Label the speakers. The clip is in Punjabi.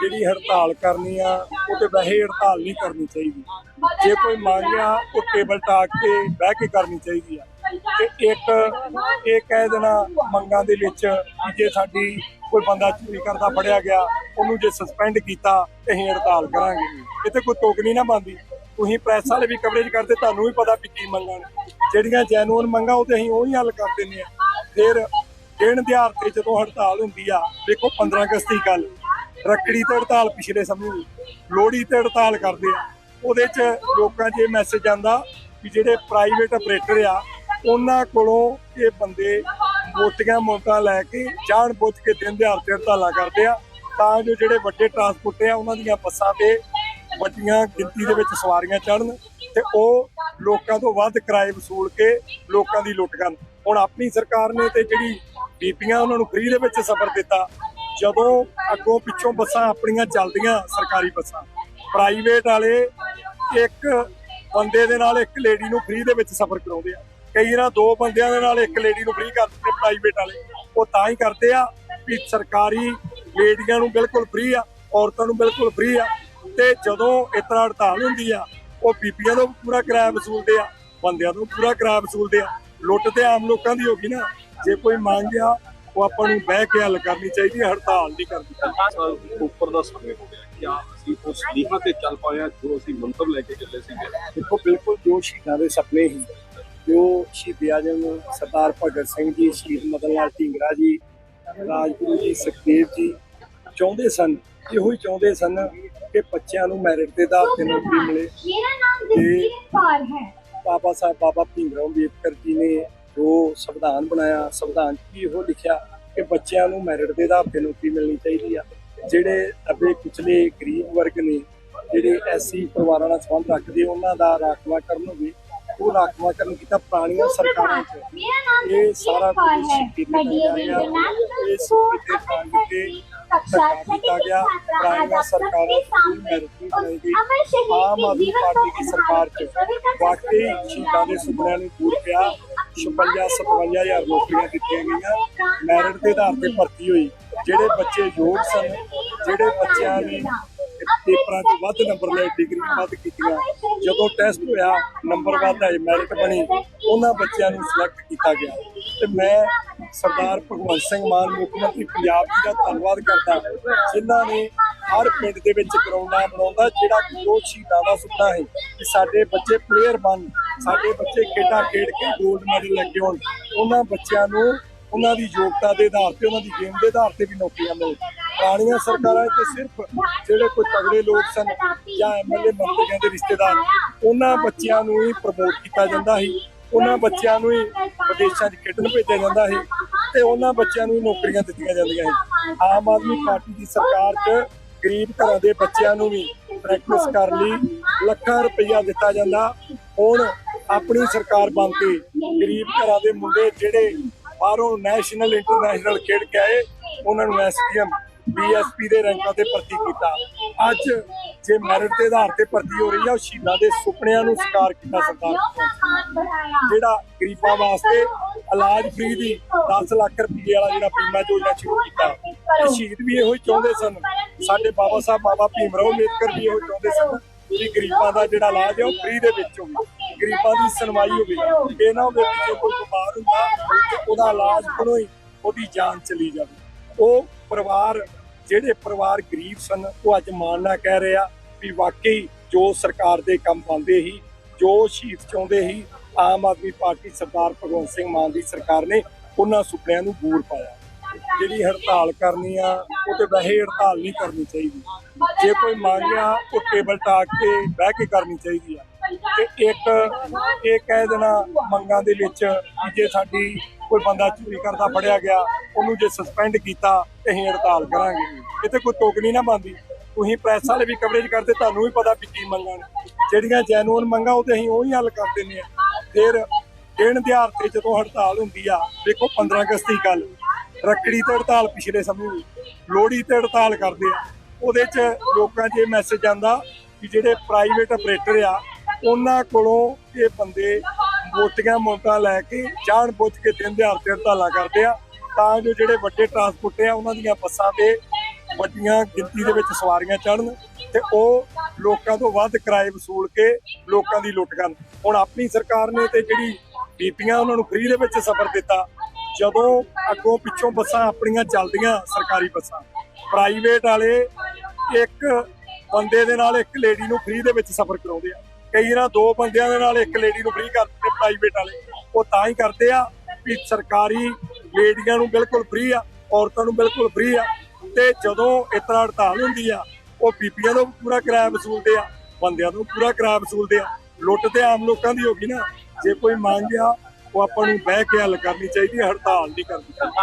Speaker 1: ਜਿਹੜੀ ਹੜਤਾਲ ਕਰਨੀ ਆ ਉਹ ਤੇ ਵੈਸੇ ਹੜਤਾਲ ਨਹੀਂ ਕਰਨੀ ਚਾਹੀਦੀ। ਜੇ ਕੋਈ ਮੰਗ ਆ ਉਹ ਟੇਬਲ ਟਾਕ ਤੇ ਬਹਿ ਕੇ ਕਰਨੀ ਚਾਹੀਦੀ ਆ। ਤੇ ਇੱਕ ਇਹ ਕਹਿ ਦੇਣਾ ਮੰਗਾਂ ਦੇ ਵਿੱਚ ਕਿ ਜੇ ਸਾਡੀ ਕੋਈ ਬੰਦਾ ਚੋਰੀ ਕਰਦਾ ਫੜਿਆ ਗਿਆ, ਉਹਨੂੰ ਜੇ ਸਸਪੈਂਡ ਕੀਤਾ ਤੇ ਅਸੀਂ ਹੜਤਾਲ ਕਰਾਂਗੇ। ਇਹ ਤੇ ਕੋਈ ਤੋਕ ਨਹੀਂ ਨਾ ਬੰਦੀ ਤੁਸੀਂ ਪ੍ਰੈਸ ਵਾਲੇ ਵੀ ਕਵਰੇਜ ਕਰਦੇ, ਤੁਹਾਨੂੰ ਵੀ ਪਤਾ ਵੀ ਕੀ ਮੰਗਾਂ ਨੇ। ਜਿਹੜੀਆਂ ਜੈਨੂਅਨ ਮੰਗਾਂ, ਉਹ ਤੇ ਅਸੀਂ ਉਹੀ ਹੱਲ ਕਰ ਦਿੰਦੇ ਆ ਫਿਰ ਦਿਨ ਦਿਹਾੜ ਤੇ ਜਦੋਂ ਹੜਤਾਲ ਹੁੰਦੀ ਆ, ਦੇਖੋ 15 ਅਗਸਤ ਦੀ ਗੱਲ। ਰੱਖੜੀ ਤੇ ਹੜਤਾਲ ਪਿਛਲੇ ਸਮੇਂ ਲੋਹੜੀ ਤੇ ਹੜਤਾਲ ਕਰਦੇ ਆ। ਉਹਦੇ 'ਚ ਲੋਕਾਂ 'ਚ ਇਹ ਮੈਸੇਜ ਆਂਦਾ ਕਿ ਜਿਹੜੇ ਪ੍ਰਾਈਵੇਟ ਆਪਰੇਟਰ ਆ, ਉਹਨਾਂ ਕੋਲੋਂ ਇਹ ਬੰਦੇ ਮੋਟੀਆਂ ਮੋਟਾਂ ਲੈ ਕੇ ਜਾਣ ਬੁੱਝ ਕੇ ਦਿਨ ਦਿਹਾੜ ਤੇ ਹੜਤਾਲਾਂ ਕਰਦੇ ਆ। ਤਾਂ ਜੋ ਜਿਹੜੇ ਵੱਡੇ ਟਰਾਂਸਪੋਰਟ ਆ, ਉਹਨਾਂ ਦੀਆਂ ਬੱਸਾਂ ਤੇ ਵੱਡੀਆਂ ਗਿਣਤੀ ਦੇ ਵਿੱਚ ਸਵਾਰੀਆਂ ਚੜਨ ਤੇ ਉਹ ਲੋਕਾਂ ਤੋਂ ਵੱਧ ਕਿਰਾਏ ਵਸੂਲ ਕੇ ਲੋਕਾਂ ਦੀ ਲੁੱਟ ਕਰਨ। ਹੁਣ ਆਪਣੀ ਸਰਕਾਰ ਨੇ ਤੇ ਜਿਹੜੀ ਬੀਬੀਆਂ ਉਹਨਾਂ ਨੂੰ ਫ੍ਰੀ ਦੇ ਵਿੱਚ ਸਫ਼ਰ ਦਿੱਤਾ ਜਦੋਂ ਅੱਗੋਂ ਪਿੱਛੋਂ ਬੱਸਾਂ ਆਪਣੀਆਂ ਚੱਲਦੀਆਂ ਸਰਕਾਰੀ ਬੱਸਾਂ ਪ੍ਰਾਈਵੇਟ ਵਾਲੇ ਇੱਕ ਬੰਦੇ ਦੇ ਨਾਲ ਇੱਕ ਲੇਡੀ ਨੂੰ ਫ੍ਰੀ ਦੇ ਵਿੱਚ ਸਫ਼ਰ ਕਰਾਉਂਦੇ ਆ। ਕਈ ਨਾ ਦੋ ਬੰਦਿਆਂ ਦੇ ਨਾਲ ਇੱਕ ਲੇਡੀ ਨੂੰ ਫ੍ਰੀ ਕਰ ਦਿੰਦੇ ਪ੍ਰਾਈਵੇਟ ਵਾਲੇ। ਉਹ ਤਾਂ ਹੀ ਕਰਦੇ ਆ ਵੀ ਸਰਕਾਰੀ ਲੇਡੀਆਂ ਨੂੰ ਬਿਲਕੁਲ ਫ੍ਰੀ ਆ, ਔਰਤਾਂ ਨੂੰ ਬਿਲਕੁਲ ਫ੍ਰੀ ਆ। ਤੇ ਜਦੋਂ ਇਸ ਤਰ੍ਹਾਂ ਹੜਤਾਲ ਹੁੰਦੀ ਆ, ਉਹ ਬੀਬੀਆਂ ਤੋਂ ਪੂਰਾ ਕਿਰਾਇਆ ਵਸੂਲਦੇ ਆ, ਬੰਦਿਆਂ ਤੋਂ ਪੂਰਾ ਕਿਰਾਇਆ ਵਸੂਲਦੇ ਆ। ਲੁੱਟ ਤੇ ਆਮ ਲੋਕਾਂ ਦੀ ਹੋ ਗਈ ਨਾ। ਜੇ ਕੋਈ ਮੰਗ ਆ ਉਹ ਆਪਾਂ ਨੂੰ ਬਹਿ ਕੇ ਹੱਲ ਕਰਨੀ ਚਾਹੀਦੀ ਹੈ ਹੜਤਾਲ ਨਹੀਂ ਕਰਨੀ
Speaker 2: ਉੱਪਰ ਦਾ ਸਮੇਂ ਹੋ ਗਿਆ ਕਿ ਆ ਅਸੀਂ ਉਸ ਲੀਹਾਂ ਤੇ ਚੱਲ ਪਾਇਆ ਜੋ ਅਸੀਂ ਮੰਤਰ ਲੈ ਕੇ ਚੱਲੇ ਸੀਗੇ।
Speaker 1: ਦੇਖੋ ਬਿਲਕੁਲ ਜੋ ਸ਼ਹੀਦਾਂ ਦੇ ਸੁਪਨੇ ਹੀ ਜੋ ਸ਼ਹੀਦ ਆਜਮ ਸਰਦਾਰ ਭਗਤ ਸਿੰਘ ਜੀ ਸ਼ਹੀਦ ਮਦਨ ਲਾਲ ਢੀਂਗਰਾ ਜੀ ਰਾਜਗੁਰੂ ਜੀ ਸੁਖਦੇਵ ਜੀ ਚਾਹੁੰਦੇ ਸਨ ਇਹੋ ਹੀ ਚਾਹੁੰਦੇ ਸਨ ਕਿ ਬੱਚਿਆਂ ਨੂੰ ਮੈਰਿਟ ਦੇ ਆਧਾਰ ਤੇ ਨੌਕਰੀ ਮਿਲੇ।
Speaker 3: ਮੇਰਾ ਨਾਮ ਜਸਵੀਰ ਕੌਰ ਹੈ।
Speaker 1: ਬਾਬਾ ਸਾਹਿਬ ਬਾਬਾ ਭੀਮ ਰਾਓ ਅੰਬੇਦਕਰ ਜੀ ਨੇ ਜੋ ਸੰਵਿਧਾਨ ਬਣਾਇਆ ਸੰਵਿਧਾਨ 'ਚ ਵੀ ਉਹ ਲਿਖਿਆ ਕਿ ਬੱਚਿਆਂ ਨੂੰ ਮੈਰਿਟ ਦੇ ਦਾਪੇ ਨੂੰ ਮਿਲਣੀ ਚਾਹੀਦੀ ਆ। ਜਿਹੜੇ ਅਬੇ ਪਿਛਲੇ ਗਰੀਬ ਵਰਗ ਨੇ ਜਿਹੜੇ ਐਸੀ ਪਰਿਵਾਰਾਂ ਨਾਲ ਸੰਬੰਧ ਰੱਖਦੇ ਉਹਨਾਂ ਦਾ ਰਾਖਵਾ ਕਰਨ ਹੋਵੇ ਉਹ ਰਾਖਵਾ ਕਰਨ ਕੀਤਾ ਪੁਰਾਣੀਆਂ ਸਰਕਾਰਾਂ 'ਚ। ਇਹ ਸਾਰਾ ਕੁਝ ਕੀਤਾ ਗਿਆ ਇਸ ਕਿਤੇ ਆਮ ਆਦਮੀ ਪਾਰਟੀ ਦੀ ਸਰਕਾਰ 'ਚ ਵਾਕਈ ਸ਼ਹੀਦਾਂ ਦੇ ਸੁਪਨਿਆਂ ਨੂੰ ਪੂਰ ਪਿਆ। 56 57000 ਨੌਕਰੀਆਂ ਦਿੱਤੀਆਂ ਗਈਆਂ। ਮੈਰਿਟ ਦੇ ਆਧਾਰ ਤੇ ਭਰਤੀ ਹੋਈ। ਜਿਹੜੇ ਬੱਚੇ ਯੋਗ ਸਨ, ਜਿਹੜੇ ਬੱਚਿਆਂ ਨੇ ਪੇਪਰਾਂ 'ਚ ਵੱਧ ਨੰਬਰ ਲਏ ਡਿਗਰੀ ਵੱਧ ਕੀਤੀਆਂ, ਜਦੋਂ ਟੈਸਟ ਹੋਇਆ ਨੰਬਰ ਵੱਧ ਆਏ ਮੈਰਿਟ ਬਣੀ, ਉਹਨਾਂ ਬੱਚਿਆਂ ਨੂੰ ਸਿਲੈਕਟ ਕੀਤਾ ਗਿਆ। ਤੇ ਮੈਂ ਸਰਦਾਰ ਭਗਵੰਤ ਸਿੰਘ ਮਾਨ, ਮੁੱਖ ਮੰਤਰੀ ਪੰਜਾਬ ਜੀ ਦਾ ਧੰਨਵਾਦ ਕਰਦਾ ਜਿਨ੍ਹਾਂ ਨੇ ਹਰ ਪਿੰਡ ਦੇ ਵਿੱਚ ਗਰਾਊਂਡਾਂ ਬਣਾਉਂਦਾ, ਜਿਹੜਾ ਕਿ ਉਹ ਸ਼ਹੀਦਾਂ ਦਾ ਸੁਪਨਾ ਹੈ ਕਿ ਸਾਡੇ ਬੱਚੇ ਪਲੇਅਰ ਬਣ, ਸਾਡੇ ਬੱਚੇ ਖੇਡਾਂ ਖੇਡ ਕੇ 골ਡ ਮੈਡਲ ਲੈ ਕੇ ਆਉਣ। ਉਹਨਾਂ ਬੱਚਿਆਂ ਨੂੰ ਉਹਨਾਂ ਦੀ ਯੋਗਤਾ ਦੇ ਆਧਾਰ ਤੇ, ਉਹਨਾਂ ਦੀ ਗੇਮ ਦੇ ਆਧਾਰ ਤੇ ਵੀ ਨੌਕਰੀਆਂ ਮਿਲ ਪੁਰਾਣੀਆਂ ਸਰਕਾਰਾਂ 'ਚ ਸਿਰਫ ਜਿਹੜੇ ਕੋਈ ਤਗੜੇ ਲੋਕ ਸਨ ਜਾਂ ਐਮਐਲਏ ਮੰਤਰੀਆਂ ਦੇ ਰਿਸ਼ਤੇਦਾਰ, ਉਹਨਾਂ ਬੱਚਿਆਂ ਨੂੰ ਹੀ ਪ੍ਰਮੋਟ ਕੀਤਾ ਜਾਂਦਾ ਸੀ। ਉਹਨਾਂ ਬੱਚਿਆਂ ਨੂੰ ਹੀ ਵਿਦੇਸ਼ਾਂ 'ਚ ਖੇਡਣ ਭੇਜਿਆ ਜਾਂਦਾ ਸੀ ਤੇ ਉਹਨਾਂ ਬੱਚਿਆਂ ਨੂੰ ਹੀ ਨੌਕਰੀਆਂ ਦਿੱਤੀਆਂ ਜਾਂਦੀਆਂ ਸੀ। ਆਮ ਆਦਮੀ ਪਾਰਟੀ ਦੀ ਸਰਕਾਰ 'ਚ ਗਰੀਬ ਘਰਾਂ ਦੇ ਬੱਚਿਆਂ ਨੂੰ ਵੀ ਪ੍ਰੈਕਟਿਸ ਕਰਨ ਲਈ। ਲੱਖਾਂ ਰੁਪਈਆ ਦਿੱਤਾ ਜਾਂਦਾ। ਹੁਣ ਆਪਣੀ ਸਰਕਾਰ ਬਣ ਕੇ ਗਰੀਬ ਘਰਾਂ ਦੇ ਮੁੰਡੇ ਜਿਹੜੇ ਬਾਹਰੋਂ ਨੈਸ਼ਨਲ ਇੰਟਰਨੈਸ਼ਨਲ ਖੇਡ ਕੇ ਆਏ, ਉਹਨਾਂ ਨੂੰ ਐਸਪੀਐਮ ਬੀਐਸਪੀ ਦੇ ਰੈਂਕਾਂ ਤੇ ਭਰਤੀ ਕੀਤਾ। ਅੱਜ ਜੇ ਮੈਰਿਟ ਦੇ ਆਧਾਰ ਤੇ ਭਰਤੀ ਹੋ ਰਹੀ ਆ, ਉਹ ਸ਼ਹੀਦਾਂ ਦੇ ਸੁਪਨਿਆਂ ਨੂੰ ਸਾਕਾਰ ਕੀਤਾ ਸਰਕਾਰ ਜਿਹੜਾ ਗਰੀਬਾਂ ਵਾਸਤੇ ਇਲਾਜ ਫ੍ਰੀ ਦੀ 10 ਲੱਖ ਰੁਪਏ ਵਾਲਾ ਜਿਹੜਾ ਬੀਮਾ ਯੋਜਨਾ ਸ਼ੁਰੂ ਕੀਤਾ ਤੇ ਸ਼ਹੀਦ ਵੀ ਇਹੋ ਹੀ ਚਾਹੁੰਦੇ ਸਨ। ਸਾਡੇ ਬਾਬਾ ਸਾਹਿਬ, ਬਾਬਾ ਭੀਮਰਾਓ ਅੰਬੇਦਕਰ ਵੀ ਉਹ ਚਾਹੁੰਦੇ ਸਨ ਕਿ ਗਰੀਬਾਂ ਦਾ ਜਿਹੜਾ ਇਲਾਜ ਹੈ ਉਹ ਫ੍ਰੀ ਦੇ ਵਿੱਚ ਹੋਵੇ, ਗਰੀਬਾਂ ਦੀ ਸੁਣਵਾਈ ਹੋਵੇ। ਇਹ ਨਾ ਹੋਵੇ ਕਿ ਜੇ ਕੋਈ ਬਿਮਾਰ ਹੁੰਦਾ, ਉਹਦਾ ਇਲਾਜ ਕੋਲੋਂ ਹੀ ਉਹਦੀ ਜਾਨ ਚਲੀ ਜਾਵੇ। ਉਹ ਪਰਿਵਾਰ, ਜਿਹੜੇ ਪਰਿਵਾਰ ਗਰੀਬ ਸਨ, ਉਹ ਅੱਜ ਮਾਣਨਾ ਕਹਿ ਰਿਹਾ ਵੀ ਵਾਕਈ ਜੋ ਸਰਕਾਰ ਦੇ ਕੰਮ ਪਾਉਂਦੇ ਹੀ ਜੋ ਸ਼ਹੀਦ ਚਾਹੁੰਦੇ ਹੀ ਆਮ ਆਦਮੀ ਪਾਰਟੀ ਸਰਦਾਰ ਭਗਵੰਤ ਸਿੰਘ ਮਾਨ ਦੀ ਸਰਕਾਰ ਨੇ ਉਹਨਾਂ ਸੁਪਨਿਆਂ ਨੂੰ ਬੂਰ ਪਾਇਆ। ਜਿਹੜੀ ਹੜਤਾਲ ਕਰਨੀ ਆ ਉਹ ਤੇ ਵੈਸੇ ਹੜਤਾਲ ਨਹੀਂ ਕਰਨੀ ਚਾਹੀਦੀ। ਜੇ ਕੋਈ ਮੰਗ ਆ ਉਹ ਟੇਬਲ ਟਾਕ ਕੇ ਬਹਿ ਕੇ ਕਰਨੀ ਚਾਹੀਦੀ ਆ, ਤੇ ਇੱਕ ਇਹ ਕਹਿ ਦੇਣਾ ਮੰਗਾਂ ਦੇ ਵਿੱਚ ਕਿ ਜੇ ਸਾਡੀ ਕੋਈ ਬੰਦਾ ਚੋਰੀ ਕਰਦਾ ਫੜਿਆ ਗਿਆ, ਉਹਨੂੰ ਜੇ ਸਸਪੈਂਡ ਕੀਤਾ, ਤੇ ਅਸੀਂ ਹੜਤਾਲ ਕਰਾਂਗੇ। ਇਹ ਤੇ ਕੋਈ ਤੋਕ ਨਹੀਂ ਨਾ ਬੰਦੀ ਤੁਸੀਂ ਪ੍ਰੈਸ ਵਾਲੇ ਵੀ ਕਵਰੇਜ ਕਰਦੇ, ਤੁਹਾਨੂੰ ਵੀ ਪਤਾ ਵੀ ਕੀ ਮੰਗਾਂ ਨੇ। ਜਿਹੜੀਆਂ ਜੈਨੂਅਨ ਮੰਗਾਂ, ਉਹ ਤੇ ਅਸੀਂ ਉਹੀ ਹੱਲ ਕਰ ਦਿੰਦੇ ਆ ਫਿਰ ਦਿਨ ਦਿਹਾੜ ਤੇ ਜਦੋਂ ਹੜਤਾਲ ਹੁੰਦੀ ਆ, ਦੇਖੋ 15 ਅਗਸਤ ਦੀ ਗੱਲ। ਰੱਖੜੀ ਤੇ ਹੜਤਾਲ ਪਿਛਲੇ ਸਮੇਂ ਹੋਈ ਲੋਹੜੀ ਤੇ ਹੜਤਾਲ ਕਰਦੇ ਆ। ਉਹਦੇ 'ਚ ਲੋਕਾਂ 'ਚ ਇਹ ਮੈਸੇਜ ਆਂਦਾ ਕਿ ਜਿਹੜੇ ਪ੍ਰਾਈਵੇਟ ਆਪਰੇਟਰ ਆ, ਉਹਨਾਂ ਕੋਲੋਂ ਇਹ ਬੰਦੇ ਮੋਟੀਆਂ ਮੋਟਾਂ ਲੈ ਕੇ ਜਾਣ ਬੁੱਝ ਕੇ ਦਿਨ ਦਿਹਾੜ ਤੇ ਹੜਤਾਲਾਂ ਕਰਦੇ ਆ। ਤਾਂ ਜੋ ਜਿਹੜੇ ਵੱਡੇ ਟਰਾਂਸਪੋਰਟ ਆ, ਉਹਨਾਂ ਦੀਆਂ ਬੱਸਾਂ ਤੇ ਵੱਡੀਆਂ ਗਿਣਤੀ ਦੇ ਵਿੱਚ ਸਵਾਰੀਆਂ ਚੜਨ ਤੇ ਉਹ ਲੋਕਾਂ ਤੋਂ ਵੱਧ ਕਿਰਾਏ ਵਸੂਲ ਕੇ ਲੋਕਾਂ ਦੀ ਲੁੱਟ ਕਰਨ। ਹੁਣ ਆਪਣੀ ਸਰਕਾਰ ਨੇ ਤੇ ਜਿਹੜੀ ਬੀਪੀਆਂ ਉਹਨਾਂ ਨੂੰ ਫ੍ਰੀ ਦੇ ਵਿੱਚ ਸਫ਼ਰ ਦਿੱਤਾ। ਜਦੋਂ ਅੱਗੋਂ ਪਿੱਛੋਂ ਬੱਸਾਂ ਆਪਣੀਆਂ ਚੱਲਦੀਆਂ ਸਰਕਾਰੀ ਬੱਸਾਂ ਪ੍ਰਾਈਵੇਟ ਵਾਲੇ ਇੱਕ ਬੰਦੇ ਦੇ ਨਾਲ ਇੱਕ ਲੇਡੀ ਨੂੰ ਫ੍ਰੀ ਦੇ ਵਿੱਚ ਸਫ਼ਰ ਕਰਾਉਂਦੇ ਆ। ਕਈ ਨਾ ਦੋ ਬੰਦਿਆਂ ਦੇ ਨਾਲ ਇੱਕ ਲੇਡੀ ਨੂੰ ਫ੍ਰੀ ਕਰਦੇ ਪ੍ਰਾਈਵੇਟ ਵਾਲੇ। ਉਹ ਤਾਂ ਹੀ ਕਰਦੇ ਆ ਵੀ ਸਰਕਾਰੀ ਲੇਡੀਆਂ ਨੂੰ ਬਿਲਕੁਲ ਫ੍ਰੀ ਆ, ਔਰਤਾਂ ਨੂੰ ਬਿਲਕੁਲ ਫ੍ਰੀ ਆ। ਤੇ ਜਦੋਂ ਇਸ ਤਰ੍ਹਾਂ ਹੜਤਾਲ ਹੁੰਦੀ ਆ, ਉਹ ਬੀਬੀਆਂ ਤੋਂ ਪੂਰਾ ਕਿਰਾਇਆ ਵਸੂਲਦੇ ਆ, ਬੰਦਿਆਂ ਤੋਂ ਪੂਰਾ ਕਿਰਾਇਆ ਵਸੂਲਦੇ ਆ। ਲੁੱਟ ਤੇ ਆਮ ਲੋਕਾਂ ਦੀ ਹੋ ਗਈ ਨਾ। ਜੇ ਕੋਈ ਮੰਗ ਆ ਉਹ ਆਪਾਂ ਨੂੰ ਬਹਿ ਕੇ ਹੱਲ ਕਰਨੀ ਚਾਹੀਦੀ ਹੈ ਹੜਤਾਲ ਨਹੀਂ ਕਰਨੀ ਚਾਹੀਦੀ।